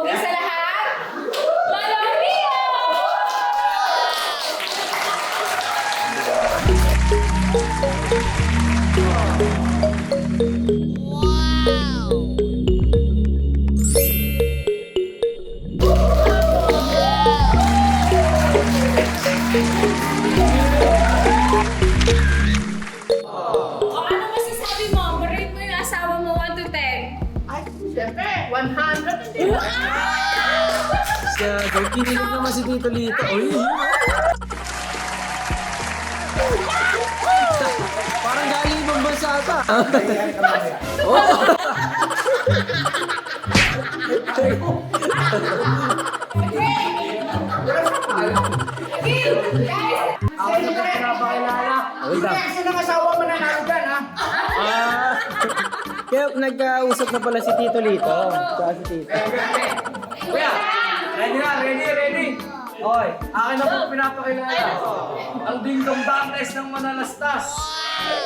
pogi sa Siya, kinig naman si Tito Lito. Uy, Parang galing ibang bansa ata. Ako na pa pinapakilala. Hindi kasi ng asawa mo nanalo dyan, ha? Ah, kaya nagkausap na pala si Tito Lito. Tsaka si Tito. Kuya, ready na, ready, ready. Oy, akin na po pinapakilala. Ang dingdong dantes ng manalastas.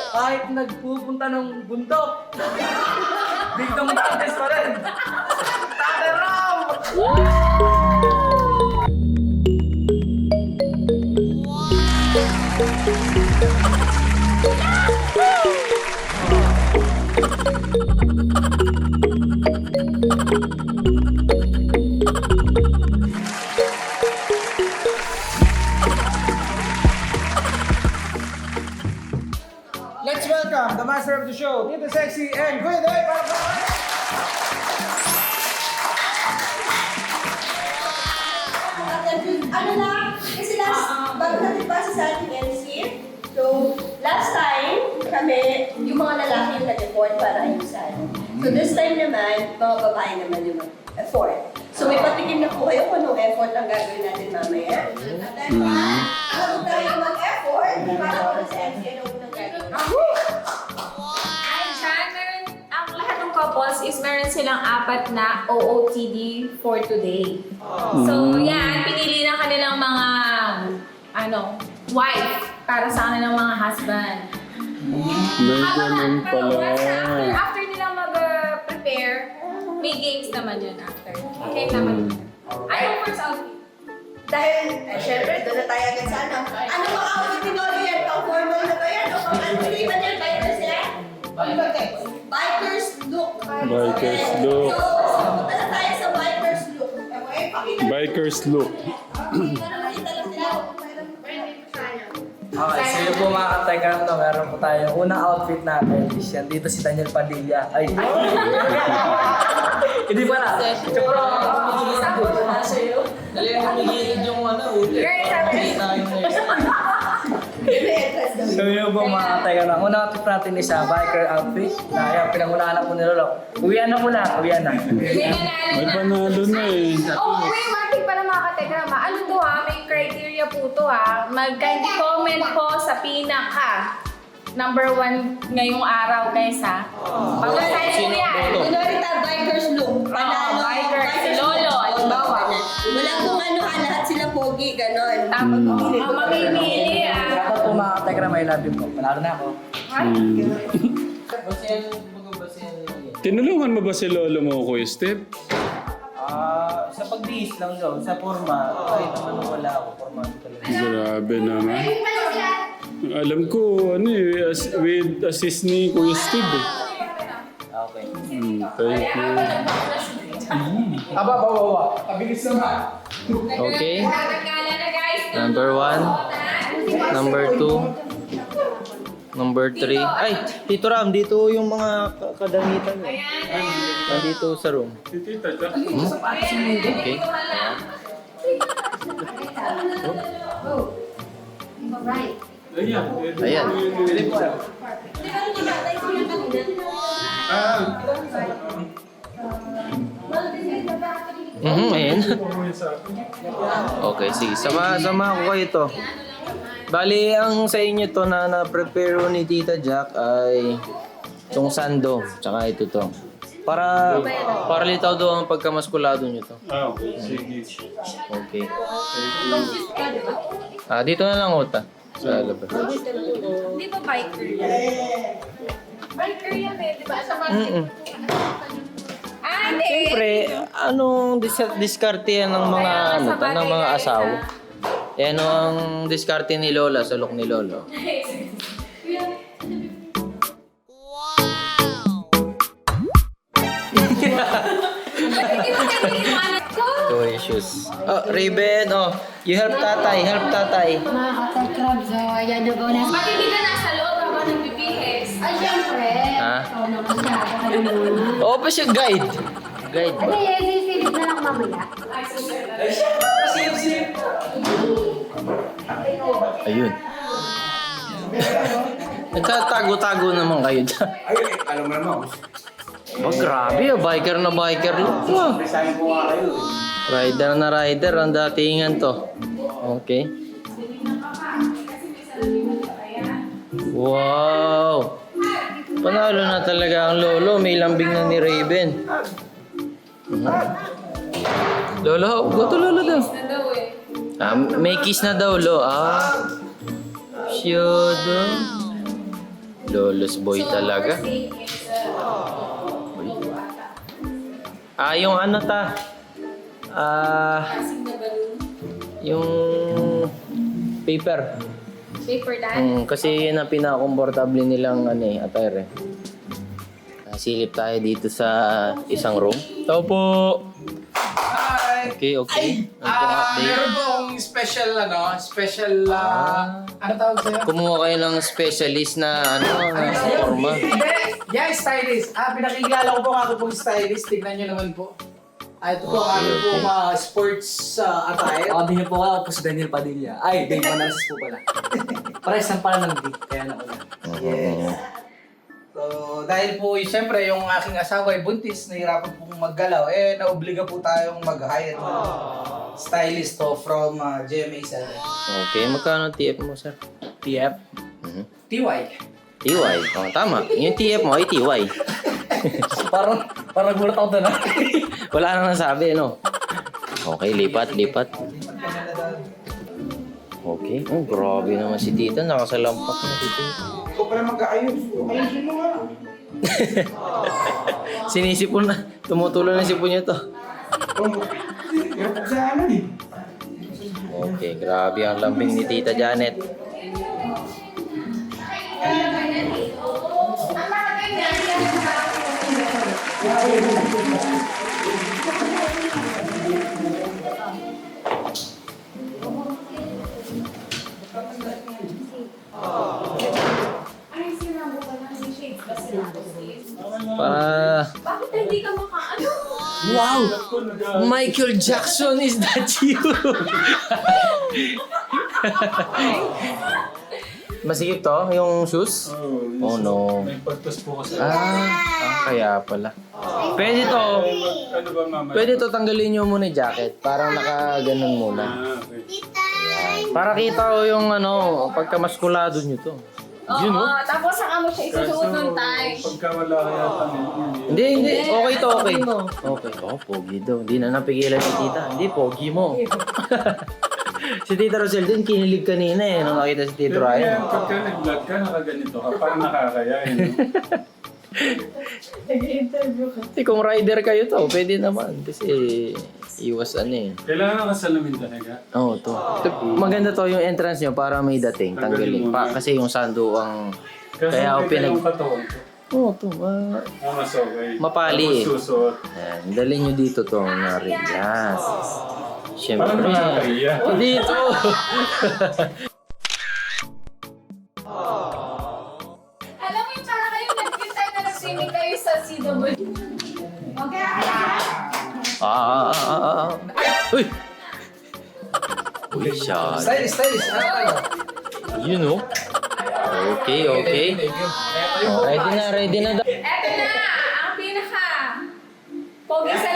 Kahit nagpupunta ng bundok. Dingdong dantes pa rin. Tateraw! Let's Tito Sexy and Kuya Day para pa! ano na, kasi last, bago natin pasa sa ating MC, so, last time, kami, yung mga lalaki yung nag-effort para ayusan. So, this time naman, mga babae naman yung effort. So, may patikim na po kayo kung anong effort ang gagawin natin mamaya. At then, bago tayo mag-effort, para sa MC, ano unang gagawin? Couples is meron silang apat na OOTD for today. So, yan, pinili ng kanilang mga, ano, wife para sa kanilang mga husband. May Habang ganun pero pala. after, after nila mag-prepare, may games naman yun after. Okay naman. Ay, yung first outfit. Dahil, eh, syempre, doon na tayo agad sa ano. Ano mga outfit ni Nori yan? Pang formal na ba yan? O pang ano ba yan? Tayo na siya? Bikers look. Bikers look. So, punta na tayo sa bikers look. Okay, pakita Bikers look. Okay, so yun po mga katekram to, meron po tayo. Unang outfit natin is yan. Dito si Daniel Padilla. Ay! Hindi pala. Tsaka, Dali ang humigilid yung ano, ulit. Girl, sabi. Yun na yung dress daw. So yun po mga katekram. Unang outfit natin is a biker outfit. Na yan, pinangunahan na po ni Lolo. Uwian na muna, uwian na. May panalo na eh. Oh, wait, Martin pala mga kategrama. Ano to ha? May criteria po to ha. Mag-kindly comment po sa pinaka number one ngayong araw guys ha. Pagkasahin po yan. Kunwari ta, bikers look. Panalo. Oo, biker. Si Lolo, halimbawa. Wala kung ano, sila pogi, ganon. Tapos, ang mamimili ah. Shoutout po mga katekram, I love you po. Panalo na ako. Hmm. Basayan, bago basayan yun. Tinulungan mo ba si lolo mo, Kuya Steve? Ah, sa pagbihis lang daw, sa forma, kahit naman wala ako, forma talaga. Grabe naman. Alam ko, ano eh, as, with assist ni Kuya Steve eh. Okay. Hmm, thank you. Aba, bawa, bawa. Kabilis naman. Okay. Number one. Number two. Number three. Ay, Tito Ram, dito yung mga ka- kadamitan. eh. Nandito sa room. Jack. Okay. Ayan. Ayan. Ah, Mhm, ayan. Okay, sige. Sama, sama ko kayo to. Bali, ang sa inyo to na na-prepare ni Tita Jack ay itong sando, tsaka ito to. Para, para litaw daw ang pagkamaskulado nyo to. ah, okay. Sige. Okay. Ah, dito na lang uta. Sa labas. Di ba biker yan? Biker yan eh, di ba? Sa Mm-mm. Hindi. Siyempre, anong dis- diskarte yan ng mga, Kaya nga, ano, sa to, ng bagay mga guys, asawa? Eh, ano ang diskarte ni Lola, sulok ni Lolo? Hindi mo kailangan ko. Toy shoes. Oh, Raven, oh. You help tatay, help tatay. Mga kapatrab, so ayan na po na. Ba't hindi ka nasa loob habang nagbibihis? Ay, syempre. Ha? Oo naman siya. Naman. Oo pa siya guide. Guide ba? Ano yan, sisilip na lang mamaya. Ayun. Nagtatago-tago naman kayo dyan. Ay, alam mo naman. Oh, grabe ah. Biker na biker look. nga kayo. Rider na rider. Ang datingan to. Okay. Wow! Panalo na talaga ang lolo. May lambing na ni Raven. Lolo, go to lolo daw. Ah, may kiss na daw, lo. Ah. Syodo. Lolos boy talaga. Ah, yung ano ta? Ah, yung paper. Paper dad? Mm, kasi yun ang pinaka-comfortable nilang ano eh, attire eh. Ah, Silip tayo dito sa isang room. Tao po! Hi! Okay, okay. Ano pong Ah, update? meron po akong special, ano, special, ah, ano tawag sa'yo? Kumuha kayo ng specialist na ano, na forma. Hindi! Yeah, stylist. Ah, pinakikilala ko po ako pong stylist. Tignan nyo naman po. Ah, ito po aming po mga sports uh, attire. Ako din niyo po ako po si Daniel Padilla. Ay, Dave Manalas po pala. Pares lang pala ng beat, kaya nauna. Yes. So, dahil po, eh, siyempre, yung aking asawa ay buntis, nahirapan pong maggalaw, eh, naobliga po tayong mag-hire ng stylist to from uh, GMA 7. Okay, magkano TF mo, sir? TF? Mhm. TY. TY. Oh, tama. Yung TF mo ay TY. Parang, parang gulat ako doon ah. Wala nang nasabi, no? Okay, lipat, lipat. Okay. Oh, grabe naman si tita. Nakasalampak na si tita. Ikaw pala mag-aayos. Ayusin mo nga. Sinisipon na. Tumutulo na sipon niya to. Sa ano eh. Okay, grabe ang lambing ni tita Janet. Ay, hindi ka makaano? Wow! Michael Jackson, is that you? Masikip to, yung shoes? Oh no. May purpose po kasi. Ah, ah, kaya pala. Pwede to, Ano ba mama? pwede to tanggalin nyo muna yung jacket. Parang naka-ganon muna. Ah, okay. Para kita ko yung ano, pagkamaskulado nyo to. Oo, Yun, oh. tapos saka mo siya isusuot ng tie. Pagka wala kaya tanong yun. Hindi, hindi. Okay to, okay. Okay. Oh, pogi daw. Hindi na napigilan ni tita. Hindi, pogi mo. si Tita Rosel din, kinilig kanina eh. Nung nakita si Tito Pero yan, Ryan. pagka nag-vlog ka, nakaganito ka, parang nakakaya eh. no? Kasi kung rider kayo to, pwede naman. Kasi iwas ano eh. Kailangan ka salamin talaga. Oo, to. Maganda to yung entrance nyo para may dating. Tanggalin. Pa, kasi yung sando ang... Kasi Kaya ako pinag... yung katawan ko. Oo, to. Ma... Ah, mas okay. Mapali eh. Tapos susuot. Yan. Dali nyo dito to. Nari. Yan. Siyempre. Parang nakakaiya. O, dito. kayo sa CW. Okay, ah, ah, ah, ah, ah. Uy! Uy, siya. Stylist, stylist. Ano tayo? Yun oh. Okay, okay. You. Yung Oh, ready na, ready na daw. Eto na, ang pinaka pogi sa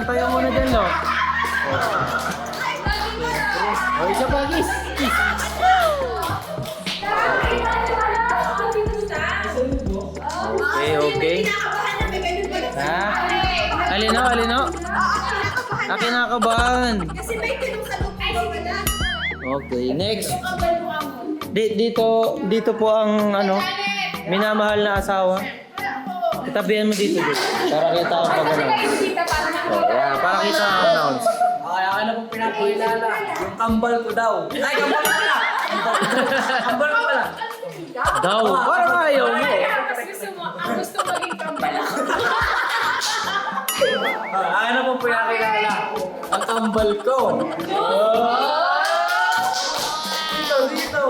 Lang. Tayo muna dyan, no. O, isa pa, kiss. Kiss. Okay, okay. Ha? Alino, alino. Ah, kinakabahan. Kasi may ganun sa wala. Okay, next. Di, dito, dito po ang ano, minamahal na asawa. Katabihan mo dito, dito. Para kita ang pag ano. Oh, yeah, para kita ang announce. Okay, akin na pong pinapakilala. Yung kambal ko daw. Ay, kambal ko pala! kambal ko pala. Daw, parang ayaw mo. Gusto mo, ang gusto maging kambal ako. Ah, akin na pong pinapakilala. Ang kambal ko. Dito, dito.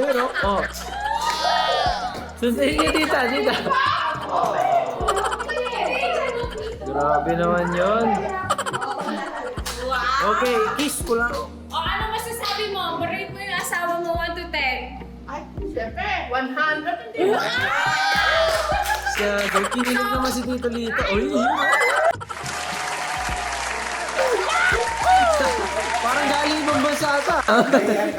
Grabe, no? Oh. Sundayin niyo, tita, tita. Grabe naman yon. Okay, kiss ko lang. O ano masasabi mo? Marate mo yung asawa mo 1 to 10. Siya, kinilig naman si Tito Lito. Uy, yun. Parang galing ibang bansa ata. Again,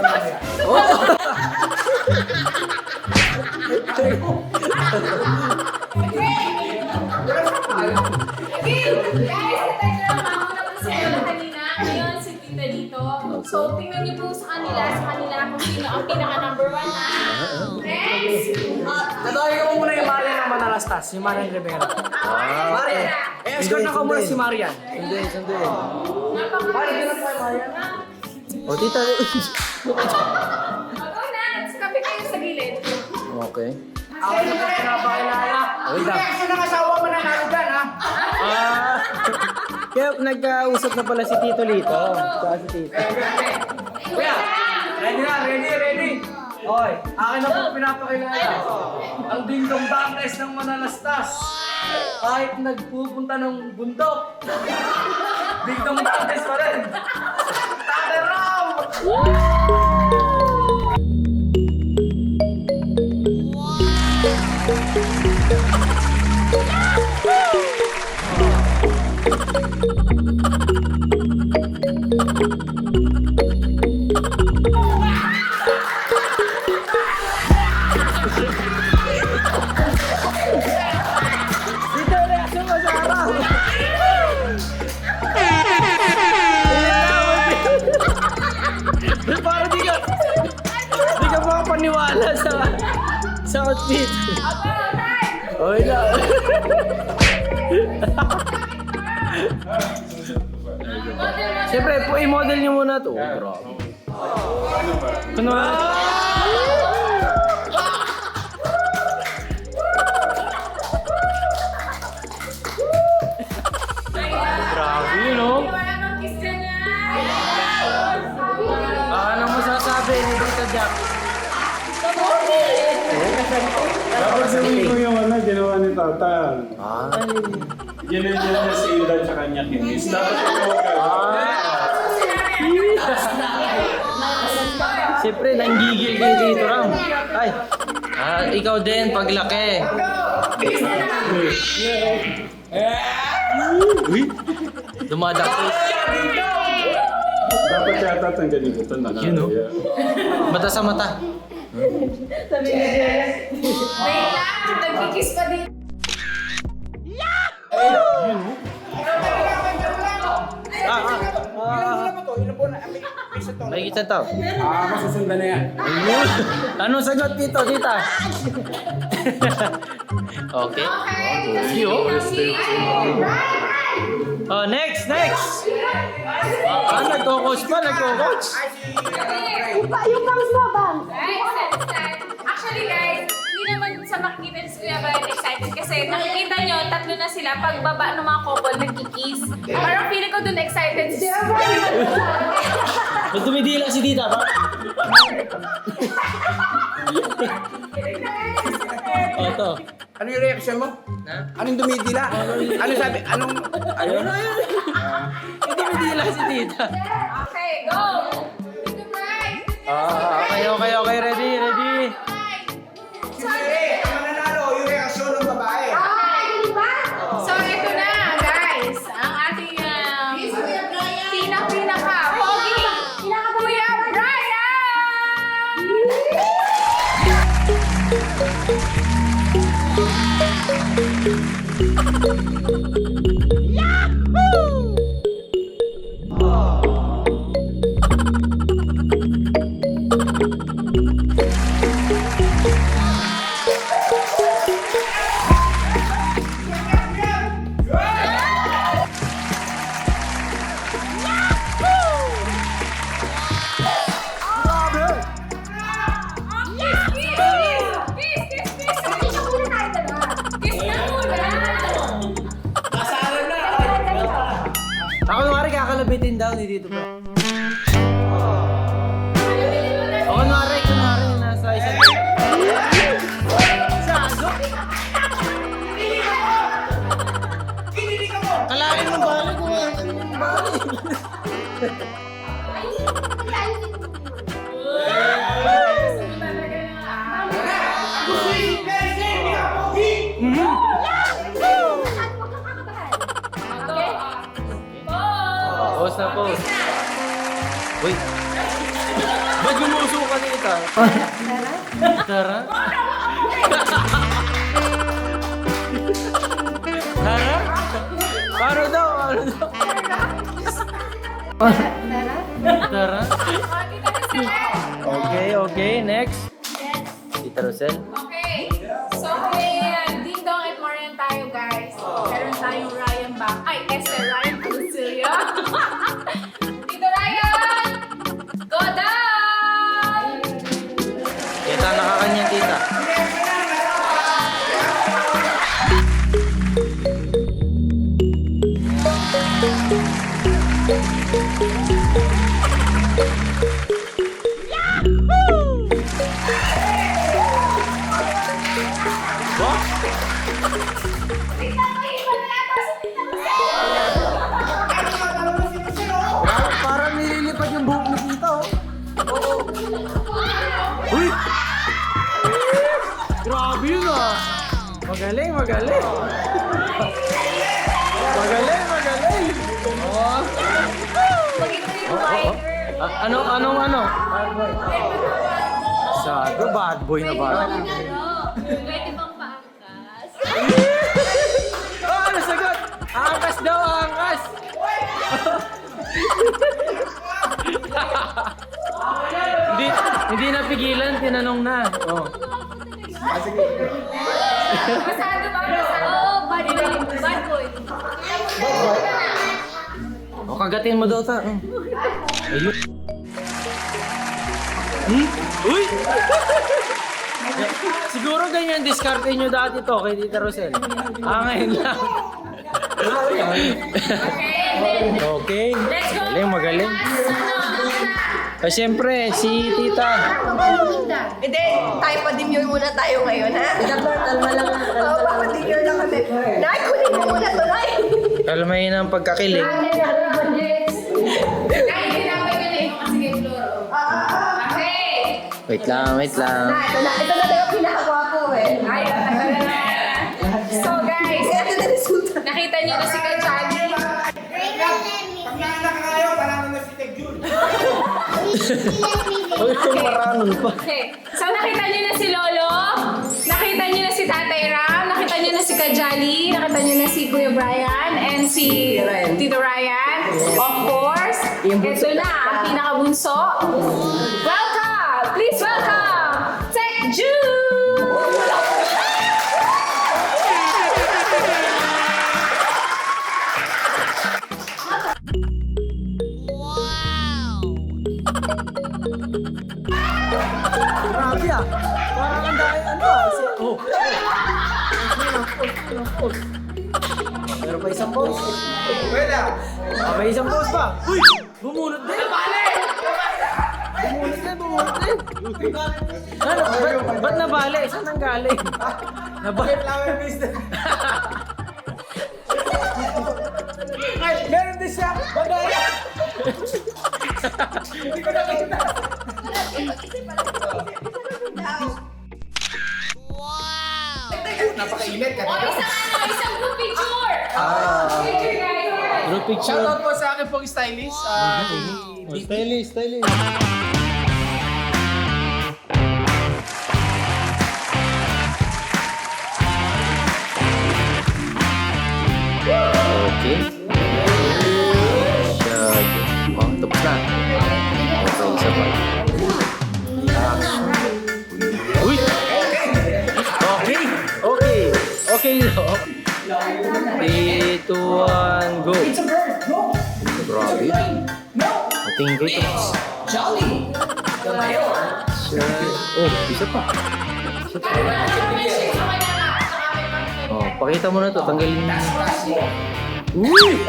So, tingnan niyo po sa kanila, sa kanila kung sino ang pinaka number one na. Next! Tatawagin ko muna yung Marian ng Manalastas, si Marian Rivera. Marian! Eh, escort na ko muna si Marian. Hindi, hindi. Marian, ganun po Marian. O, tita. okay. Ako na po pinapakilala. Wait lang. Kasi ng asawa mo nanalo dyan, ha? Ah, kaya nagkausap na pala si Tito Lito. Saka si Tito. Kuya, ready na, ready, ready. Okay, akin na po pinapakilala. Ang dingdong dantes ng manalastas. Kahit nagpupunta ng bundok. Dingdong dantes pa rin. Tate Ram! Siyempre, po i-model niyo muna to. Oh, grabe. Ano ba? Grabe, na. Ah, anong masasabi ni Tito Jack? Dapat sabihin ko yung ano, ginawa ni Tata. Ah. Ginanyan niya si Ida sa kanya kinis. Dapat ikaw ka. Siyempre, nanggigil kay Tito Ram. Ay, ah, ikaw din, paglaki. Uy, dumadakot. Dapat yata tanggalin ko ito na. Yun, no? Mata sa mata. Wait lang, nagkikiss pa din. Ah, ah, ah. May kita tao. Ah, masusundan na yan. Ayun. Anong sagot dito, tita? okay. Okay. Oh, next, next. Ah, ah nagko-coach pa, nagko-coach. Yung bangs. Guys, stand, stand. Actually guys, hindi naman sa makikita si Kuya Bayat excited kasi nakikita nyo, tatlo na sila. Pagbaba ng mga couple, nagkikiss. Parang feeling ko dun excited siya. Ba't dumidila si tita ba? oh, to. Ano yung reaction mo? Ha? Anong dumidila? Ano sabi? Anong... Ayun, ayun. Ba't dumidila si tita? Okay, go! Tito Bryce! Ah, okay, okay, okay. Ready, ready. Ang mananalo yung reaksyon ng babae. So, ito na, guys. Ang ating um, pinaka-pinaka pogi. Kuya Brian! Ako Kalain mo balik ko. Pause na pause. Uy. Ba't gumuso ka nita? Tara? Tara? Tara? Okay, okay. Next. Tita Rosel. Okay. So, may uh, Ding Dong at Marian tayo, guys. Meron tayong Ryan back. Ay, Esther Ah! Magaling, magaling! magaling, magaling! Oh. Ah, ano, anong ano? Sago, bad boy na bad. Pwede bang paangkas? Oh, ano sagot? Angkas daw, angkas! hindi, hindi napigilan, tinanong na. Oh. Masado ba? Masado? Oo, bad boy. Bad boy. O, kagatin mo daw ta. Mm. Ayun. Hmm? Uy! Siguro ganyan diskarte nyo dati to kay Tita Rosel. Ah, ngayon lang. okay. Let's go! Magaling, magaling. Ah, siyempre, si Tita. Hindi, tayo pa demure muna tayo ngayon, ha? Kalma lang. Oo, papademure lang kami. Nay, kunin mo muna to, Nay. Kalmahin ang pagkakilig. Ay. Okay. Wait lang, wait lang. Nay, ito na, ito na tayo pinakagwapo, eh. Ay. So guys, Ito na resulta. nakita niyo na si Kajali. Uy, maranon pa. Okay. So nakita niyo na si Lolo, nakita niyo na si Tatay Ram, nakita niyo na si Kajali, nakita niyo na si Kuya Brian, and si Tito Ryan. Of course, ito na ang pinakabunso. Welcome! Please welcome! Tech June! Grabe ah. Parang ang dahil ano ah. Si, oh. Meron pa isang post. Wala. Ah, may isang post pa. Uy! Bumunot din! Bumunot din, bumunot din. Ano? Ba't, ba't nabali? Saan nang galing? Nabali. Flower business. Ay, meron din siya. Bagaya. Hindi ko nakita. Napakainit ka. O, isang ano, isang group picture! Ah. Picture, guys. Group picture. Shoutout po sa akin pong stylist. Ah, Oh, stylist, stylist. Okay. Masyado. Oh, tapos na. Uy! Okay! Okay! Okay, no? 3, 2, 1, go! It's a bird! Go! Grabe. Ating ko ito. Jolly! The mayor! Oh, isa pa. Isa pa. Oh, pakita mo na to. Tanggalin mo. Uy!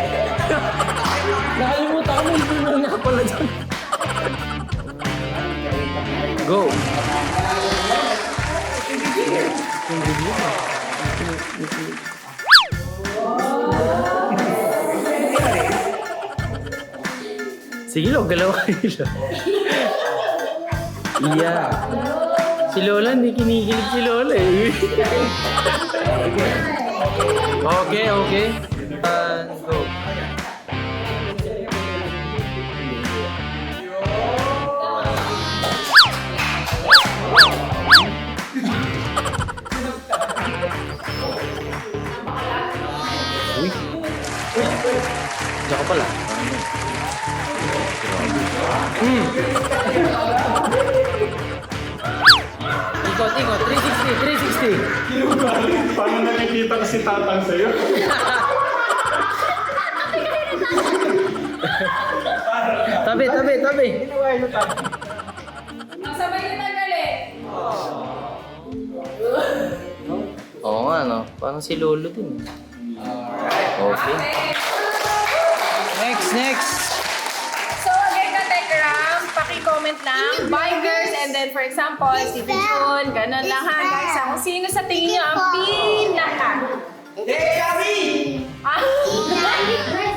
Nakalimutan ko. Mo na pala dyan. Go! Sige, lo, galaw kayo. Yeah. Si Lola, hindi kinikilig si Lola eh. okay, okay. Pala. Hmm. Ikot, ikot. 360, 360. Paano nakikita ko si Tatang sa'yo? Tabi, tabi, tabi. Sabay nyo tanggalin. Oo nga, no? Parang si Lolo din. Okay. Next, next. So again, Katekram, um, paki-comment lang. Bikers, and then for example, si Bijun, ganun lang ha. Guys, ha, sino sa tingin nyo ang pinaka. Hey, Gabi! Ah!